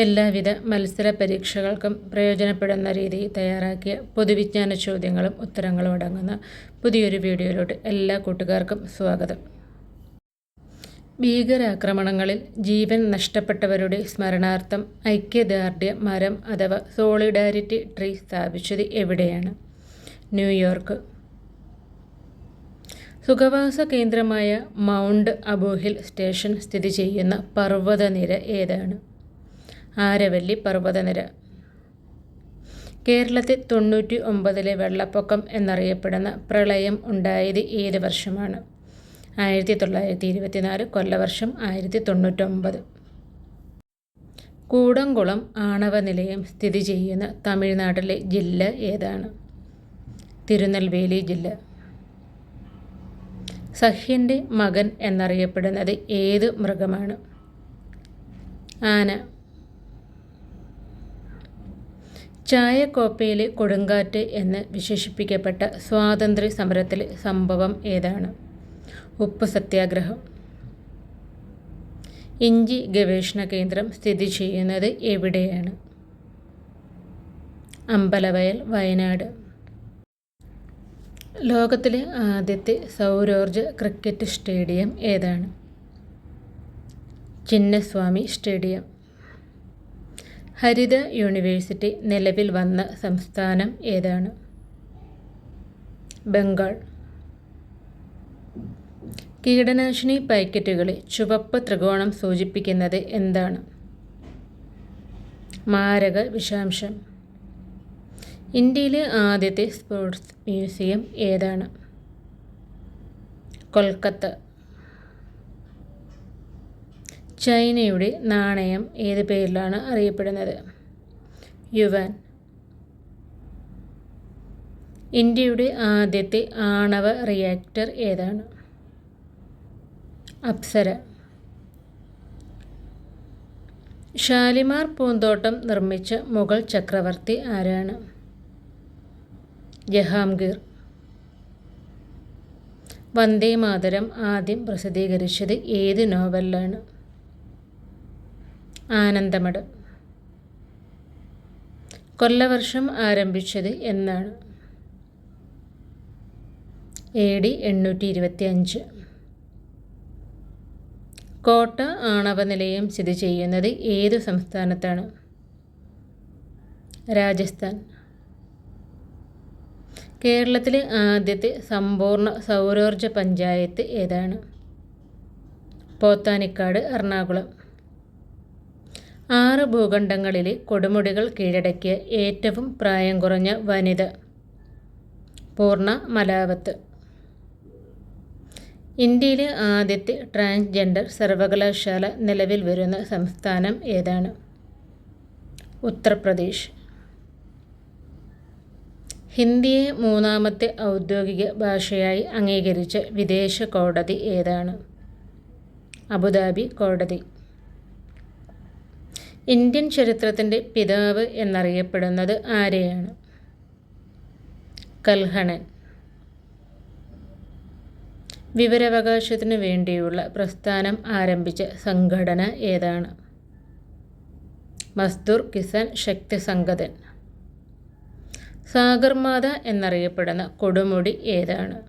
എല്ലാവിധ മത്സര പരീക്ഷകൾക്കും പ്രയോജനപ്പെടുന്ന രീതിയിൽ തയ്യാറാക്കിയ പൊതുവിജ്ഞാന ചോദ്യങ്ങളും ഉത്തരങ്ങളും അടങ്ങുന്ന പുതിയൊരു വീഡിയോയിലോട്ട് എല്ലാ കൂട്ടുകാർക്കും സ്വാഗതം. ഭീകരാക്രമണങ്ങളിൽ ജീവൻ നഷ്ടപ്പെട്ടവരുടെ സ്മരണാർത്ഥം ഐക്യദാർഢ്യ മരം അഥവാ സോളിഡാരിറ്റി ട്രീ സ്ഥാപിച്ചത് എവിടെയാണ്? ന്യൂയോർക്ക്. സുഖവാസ കേന്ദ്രമായ മൗണ്ട് അബൂഹിൽ സ്റ്റേഷൻ സ്ഥിതി ചെയ്യുന്ന പർവതനിര ഏതാണ്? ആരവല്ലി പർവതനിര. കേരളത്തിൽ തൊണ്ണൂറ്റി ഒമ്പതിലെ വെള്ളപ്പൊക്കം എന്നറിയപ്പെടുന്ന പ്രളയം ഉണ്ടായത് ഏത് വർഷമാണ്? ആയിരത്തി തൊള്ളായിരത്തി ഇരുപത്തിനാല് കൊല്ലവർഷം ആയിരത്തി തൊണ്ണൂറ്റൊമ്പത് കൂടംകുളം ആണവ നിലയം സ്ഥിതി ചെയ്യുന്ന തമിഴ്നാട്ടിലെ ജില്ല ഏതാണ്? തിരുനെൽവേലി ജില്ല. സഹ്യന്റെ മകൻ എന്നറിയപ്പെടുന്നത് ഏത് മൃഗമാണ്? ആന. ചായക്കോപ്പയിലെ കൊടുങ്കാറ്റ് എന്ന് വിശേഷിപ്പിക്കപ്പെട്ട സ്വാതന്ത്ര്യ സമരത്തിലെ സംഭവം ഏതാണ്? ഉപ്പ് സത്യാഗ്രഹം. ഇഞ്ചി ഗവേഷണ കേന്ദ്രം സ്ഥിതി ചെയ്യുന്നത് എവിടെയാണ്? അമ്പലവയൽ വയനാട്. ലോകത്തിലെ ആദ്യത്തെ സൗരോർജ ക്രിക്കറ്റ് സ്റ്റേഡിയം ഏതാണ്? ചിന്നസ്വാമി സ്റ്റേഡിയം. ഹരിത യൂണിവേഴ്സിറ്റി നിലവിൽ വന്ന സംസ്ഥാനം ഏതാണ്? ബംഗാൾ. കീടനാശിനി പാക്കറ്റുകളിൽ ചുവപ്പ് ത്രികോണം സൂചിപ്പിക്കുന്നത് എന്താണ്? മാരക വിഷാംശം. ഇന്ത്യയിലെ ആദ്യത്തെ സ്പോർട്സ് മ്യൂസിയം ഏതാണ്? കൊൽക്കത്ത. ചൈനയുടെ നാണയം ഏത് പേരിലാണ് അറിയപ്പെടുന്നത്? യുവൻ. ഇന്ത്യയുടെ ആദ്യത്തെ ആണവ റിയാക്ടർ ഏതാണ്? അപ്സര. ഷാലിമാർ പൂന്തോട്ടം നിർമ്മിച്ച മുഗൾ ചക്രവർത്തി ആരാണ്? ജഹാംഗീർ. വന്ദേ മാതരം ആദ്യം പ്രസിദ്ധീകരിച്ചത് ഏത് നോവലിലാണ്? ആനന്ദമഠം കൊല്ലവർഷം ആരംഭിച്ചത് എന്നാണ്. എ ഡി എണ്ണൂറ്റി ഇരുപത്തി അഞ്ച് കോട്ട ആണവ നിലയം സ്ഥിതി ചെയ്യുന്നത് ഏത് സംസ്ഥാനത്താണ്? രാജസ്ഥാൻ. കേരളത്തിലെ ആദ്യത്തെ സമ്പൂർണ സൗരോർജ പഞ്ചായത്ത് ഏതാണ്? പോത്താനിക്കാട് എറണാകുളം. ആറ് ഭൂഖണ്ഡങ്ങളിലെ കൊടുമുടികൾ കീഴടക്കിയ ഏറ്റവും പ്രായം കുറഞ്ഞ വനിത. പൂർണ മലാവത്ത് ഇന്ത്യയിലെ ആദ്യത്തെ ട്രാൻസ്ജെൻഡർ സർവകലാശാല നിലവിൽ വരുന്ന സംസ്ഥാനം ഏതാണ്? ഉത്തർപ്രദേശ്. ഹിന്ദിയെ മൂന്നാമത്തെ ഔദ്യോഗിക ഭാഷയായി അംഗീകരിച്ച വിദേശ കോടതി ഏതാണ്? അബുദാബി കോടതി. ഇന്ത്യൻ ചരിത്രത്തിന്റെ പിതാവ് എന്നറിയപ്പെടുന്നത് ആരെയാണ്? കൽഹണൻ. വിവരാവകാശത്തിനു വേണ്ടിയുള്ള പ്രസ്ഥാനം ആരംഭിച്ച സംഘടന ഏതാണ്? മസ്ദൂർ കിസാൻ ശക്തി സംഘതൻ സാഗർമാത എന്നറിയപ്പെടുന്ന കൊടുമുടി ഏതാണ്?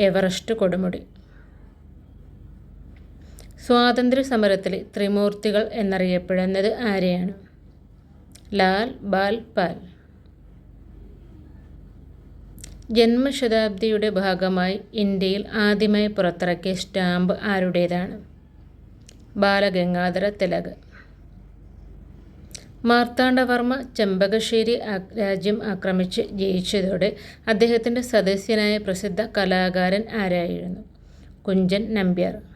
എവറസ്റ്റ് കൊടുമുടി. സ്വാതന്ത്ര്യ സമരത്തിലെ ത്രിമൂർത്തികൾ എന്നറിയപ്പെടുന്നത് ആരെയാണ്? ലാൽ ബാൽ പാൽ. ജന്മശതാബ്ദിയുടെ ഭാഗമായി ഇന്ത്യയിൽ ആദ്യമായി പുറത്തിറക്കിയ സ്റ്റാമ്പ് ആരുടേതാണ്? ബാലഗംഗാധര തിലക്. മാർത്താണ്ഡവർമ്മ ചെമ്പകശ്ശേരി രാജ്യം ആക്രമിച്ച് ജയിച്ചതോടെ അദ്ദേഹത്തിന്റെ സദസ്യനായ പ്രസിദ്ധ കലാകാരൻ ആരായിരുന്നു? കുഞ്ചൻ നമ്പ്യാർ.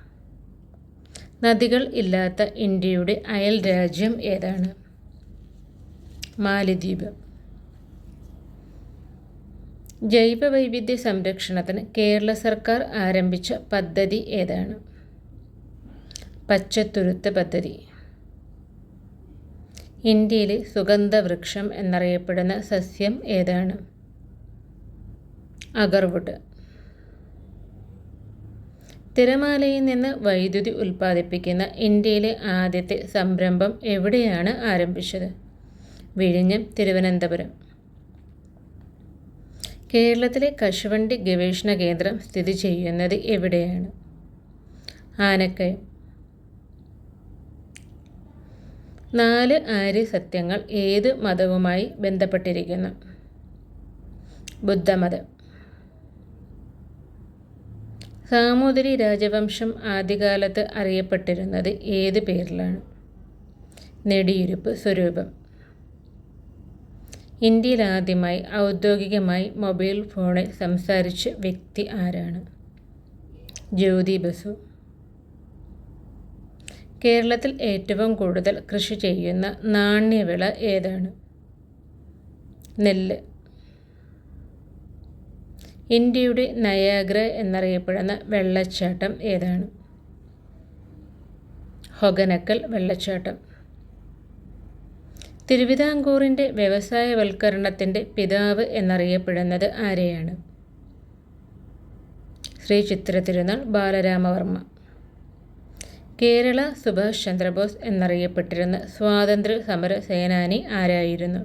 നദികൾ ഇല്ലാത്ത ഇന്ത്യയുടെ അയൽ രാജ്യം ഏതാണ്? മാലദ്വീപ്. ജൈവ വൈവിധ്യ സംരക്ഷണത്തിന് കേരള സർക്കാർ ആരംഭിച്ച പദ്ധതി ഏതാണ്? പച്ചത്തുരുത്ത് പദ്ധതി. ഇന്ത്യയിലെ സുഗന്ധവൃക്ഷം എന്നറിയപ്പെടുന്ന സസ്യം ഏതാണ്? അഗർവുഡ് തിരമാലയിൽ നിന്ന് വൈദ്യുതി ഉൽപ്പാദിപ്പിക്കുന്ന ഇന്ത്യയിലെ ആദ്യത്തെ സംരംഭം എവിടെയാണ് ആരംഭിച്ചത്? വിഴിഞ്ഞം തിരുവനന്തപുരം. കേരളത്തിലെ കശുവണ്ടി ഗവേഷണ കേന്ദ്രം സ്ഥിതി ചെയ്യുന്നത് എവിടെയാണ്? ആനക്കയം. നാല് ആര്യ സത്യങ്ങൾ ഏത് മതവുമായി ബന്ധപ്പെട്ടിരിക്കുന്നു? ബുദ്ധമതം. സാമൂതിരി രാജവംശം ആദ്യകാലത്ത് അറിയപ്പെട്ടിരുന്നത് ഏത് പേരിലാണ്? നെടിയിരുപ്പ് സ്വരൂപം. ഇന്ത്യയിൽ ആദ്യമായി ഔദ്യോഗികമായി മൊബൈൽ ഫോണിൽ സംസാരിച്ച വ്യക്തി ആരാണ്? ജ്യോതി ബസു. കേരളത്തിൽ ഏറ്റവും കൂടുതൽ കൃഷി ചെയ്യുന്ന നാണ്യവിള ഏതാണ്? നെല്ല്. ഇന്ത്യയുടെ നയാഗ്ര എന്നറിയപ്പെടുന്ന വെള്ളച്ചാട്ടം ഏതാണ്? ഹൊഗനക്കൽ വെള്ളച്ചാട്ടം. തിരുവിതാംകൂറിന്റെ വ്യവസായവൽക്കരണത്തിന്റെ പിതാവ് എന്നറിയപ്പെടുന്നത് ആരെയാണ്? ശ്രീ ചിത്ര തിരുനാൾ ബാലരാമവർമ്മ. കേരള സുഭാഷ് ചന്ദ്രബോസ് എന്നറിയപ്പെട്ടിരുന്ന സ്വാതന്ത്ര്യ സമര സേനാനി ആരായിരുന്നു?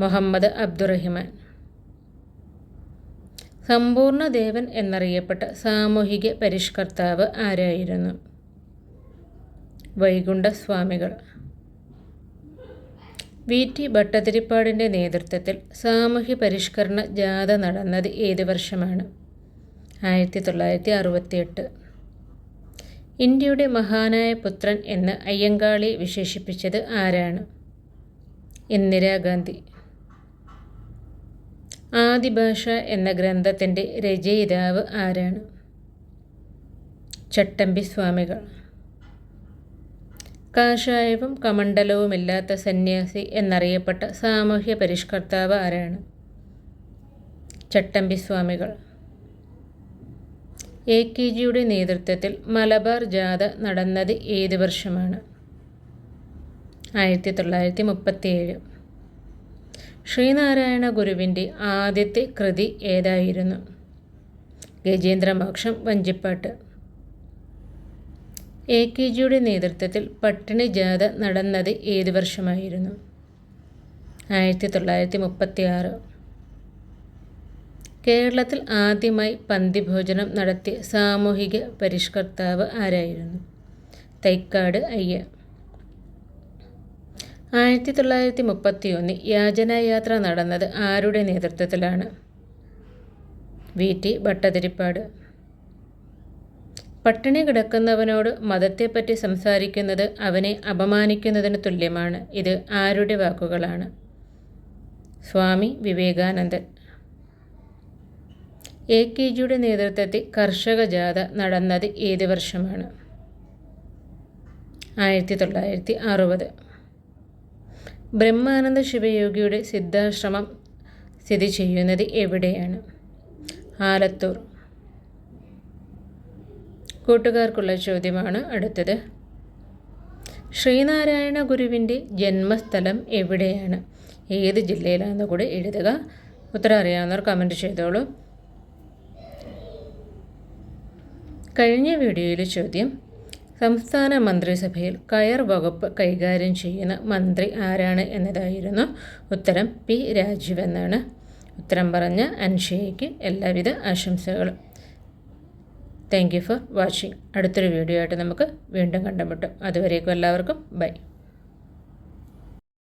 മുഹമ്മദ് അബ്ദുറഹിമാൻ. സമ്പൂർണ ദേവൻ എന്നറിയപ്പെട്ട സാമൂഹിക പരിഷ്കർത്താവ് ആരായിരുന്നു? വൈകുണ്ഠസ്വാമികൾ. വി. ടി. ഭട്ടതിരിപ്പാടിന്റെ നേതൃത്വത്തിൽ സാമൂഹ്യ പരിഷ്കരണ ജാഥ നടന്നത് ഏത് വർഷമാണ്? ആയിരത്തി തൊള്ളായിരത്തി അറുപത്തിയെട്ട് ഇന്ത്യയുടെ മഹാനായ പുത്രൻ എന്ന് അയ്യങ്കാളി വിശേഷിപ്പിച്ചത് ആരാണ്? ഇന്ദിരാഗാന്ധി. ആദിഭാഷ എന്ന ഗ്രന്ഥത്തിന്റെ രചയിതാവ് ആരാണ്? ചട്ടമ്പി സ്വാമികൾ. കാഷായവും കമണ്ഡലവുമില്ലാത്ത സന്യാസി എന്നറിയപ്പെട്ട സാമൂഹ്യ പരിഷ്കർത്താവ് ആരാണ്? ചട്ടമ്പി സ്വാമികൾ. എ കെ ജിയുടെ നേതൃത്വത്തിൽ മലബാർ ജാഥ നടന്നത് ഏത് വർഷമാണ്? ആയിരത്തി തൊള്ളായിരത്തി മുപ്പത്തിയേഴ്. ശ്രീനാരായണ ഗുരുവിന്റെ ആദ്യത്തെ കൃതി ഏതായിരുന്നു? ഗജേന്ദ്രമോക്ഷം വഞ്ചിപ്പാട്ട്. എ. കെ. ജിയുടെ നേതൃത്വത്തിൽ പട്ടിണി ജാഥ നടന്നത് ഏത് വർഷമായിരുന്നു? ആയിരത്തി തൊള്ളായിരത്തി മുപ്പത്തി ആറ് കേരളത്തിൽ ആദ്യമായി പന്തിഭോജനം നടത്തിയ സാമൂഹിക പരിഷ്കർത്താവ് ആരായിരുന്നു? തൈക്കാട് അയ്യ ആയിരത്തി തൊള്ളായിരത്തി മുപ്പത്തി ഒന്നിൽ യാചനായാത്ര നടന്നത് ആരുടെ നേതൃത്വത്തിലാണ്? വി. ടി. ഭട്ടതിരിപ്പാട്. പട്ടിണി കിടക്കുന്നവനോട് മതത്തെപ്പറ്റി സംസാരിക്കുന്നത് അവനെ അപമാനിക്കുന്നതിന് തുല്യമാണ്. ഇത് ആരുടെ വാക്കുകളാണ്? സ്വാമി വിവേകാനന്ദൻ. എ. കെ. ജിയുടെ നേതൃത്വത്തിൽ കർഷക ജാഥ നടന്നത് ഏത് വർഷമാണ്? ആയിരത്തി തൊള്ളായിരത്തി അറുപത് ബ്രഹ്മാനന്ദ ശിവയോഗിയുടെ സിദ്ധാശ്രമം സ്ഥിതി ചെയ്യുന്നത് എവിടെയാണ്? ആലത്തൂർ. കൂട്ടുകാർക്കുള്ള ചോദ്യമാണ് അടുത്തത്. ശ്രീനാരായണ ഗുരുവിന്റെ ജന്മസ്ഥലം എവിടെയാണ്? ഏത് ജില്ലയിലാണെന്ന് കൂടെ എഴുതുക. ഉത്തരം അറിയാവുന്നവർ കമന്റ് ചെയ്തോളൂ. കഴിഞ്ഞ വീഡിയോയിലെ ചോദ്യം സംസ്ഥാന മന്ത്രിസഭയിൽ കയർ വകുപ്പ് കൈകാര്യം ചെയ്യുന്ന മന്ത്രി ആരാണ് എന്നതായിരുന്നു ഉത്തരം പി രാജീവ് എന്നാണ് ഉത്തരം പറഞ്ഞ അൻഷയ്ക്ക് എല്ലാവിധ ആശംസകളും. താങ്ക് യു ഫോർ വാച്ചിങ് അടുത്തൊരു വീഡിയോ ആയിട്ട് നമുക്ക് വീണ്ടും കണ്ടുമുട്ടും. അതുവരേക്കും എല്ലാവർക്കും ബൈ.